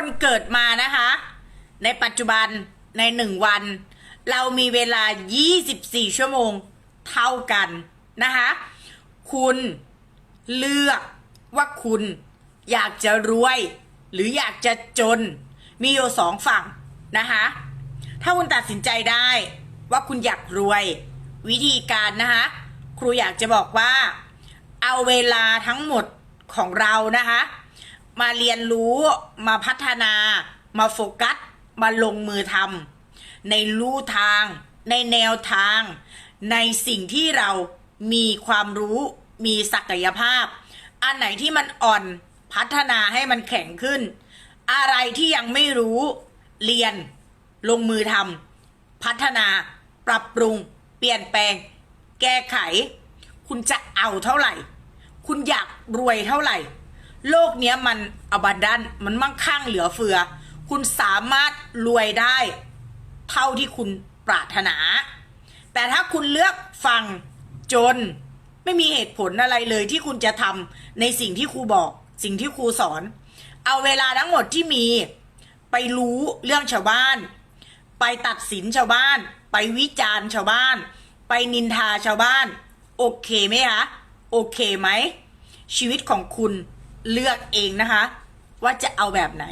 คนเกิดมานะคะ ในปัจจุบันในหนึ่งวัน เรามีเวลา 24 ชั่วโมงเท่ากันนะคะ คุณเลือกว่าคุณอยากจะรวย หรืออยากจะจน มีอยู่สองฝั่งนะคะ ถ้าคุณตัดสินใจได้ว่าคุณอยากรวยวิธีการนะคะครูอยากจะบอกว่า เอาเวลาทั้งหมดของเรานะคะ มาเรียนรู้มาพัฒนา มาโฟกัส มาลงมือทำในลู่ทาง ในแนวทาง ในสิ่งที่เรามีความรู้มีศักยภาพ อันไหนที่มันอ่อนพัฒนาให้มันแข็งขึ้น อะไรที่ยังไม่รู้เรียนลงมือทำพัฒนา ปรับปรุง เปลี่ยนแปลง แก้ไข คุณจะเอาเท่าไหร่ คุณอยากรวยเท่าไหร่ โลกเนี้ยมันอบันดันมันมั่งคั่งเหลือเฟือ คุณสามารถรวยได้เท่าที่คุณปรารถนา แต่ถ้าคุณเลือกฟังจนไม่มีเหตุผลอะไรเลยที่คุณจะทำในสิ่งที่ครูบอก สิ่งที่ครูสอน เอาเวลาทั้งหมดที่มีไปรู้เรื่องชาวบ้าน ไปตัดสินชาวบ้าน ไปวิจารณ์ชาวบ้าน ไปนินทาชาวบ้าน โอเคไหมคะโอเคไหมชีวิตของคุณ เลือกเองนะคะ ว่าจะเอาแบบไหน